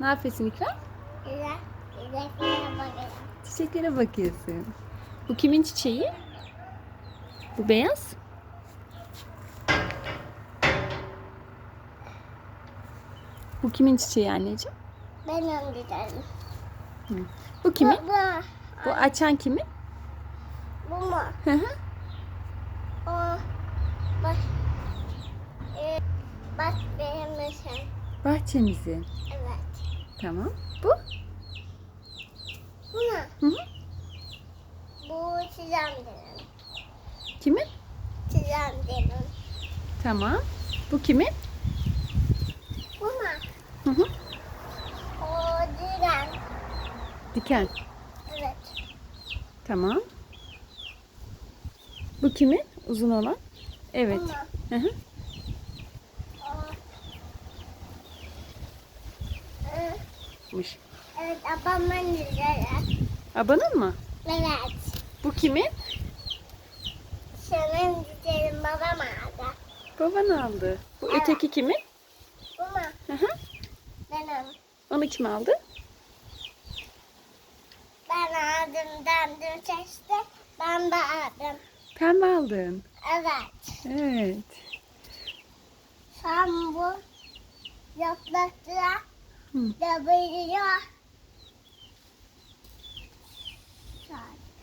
Ne yapıyorsun İkra? Güzel. Güzel. bakıyorum. Çiçeklere bakıyorsun. Bu kimin çiçeği? Bu beyaz. Bu kimin çiçeği anneciğim? Benim gidelim. Bu kimin? Bu, bu. Bu açan kimin? Bu mu? Hı hı. O. Bak. Ee, bak benim mesela. Bahçemizin. Evet. Tamam. Bu? Bu mu? Hı hı. Bu çizem dedim. Kimin? Çizem dedim. Tamam. Bu kimin? Bu mu? Hı hı. O diren. Diken. Evet. Tamam. Bu kimin? Uzun olan. Evet. Mu? Hı hı. O. Ee, Mış. Evet, babamın güzeli. Abanın mı? Evet. Bu kimin? Senin güzelim babam aldı. Baban aldı. Bu Evet. öteki kimin? Bu mu? Hı hı. Benim. Onu kim aldı? Ben aldım, döndüm seçti. Ben de aldım. Pembe aldın. Evet. Evet. Sen bu yapraklara 这不一样。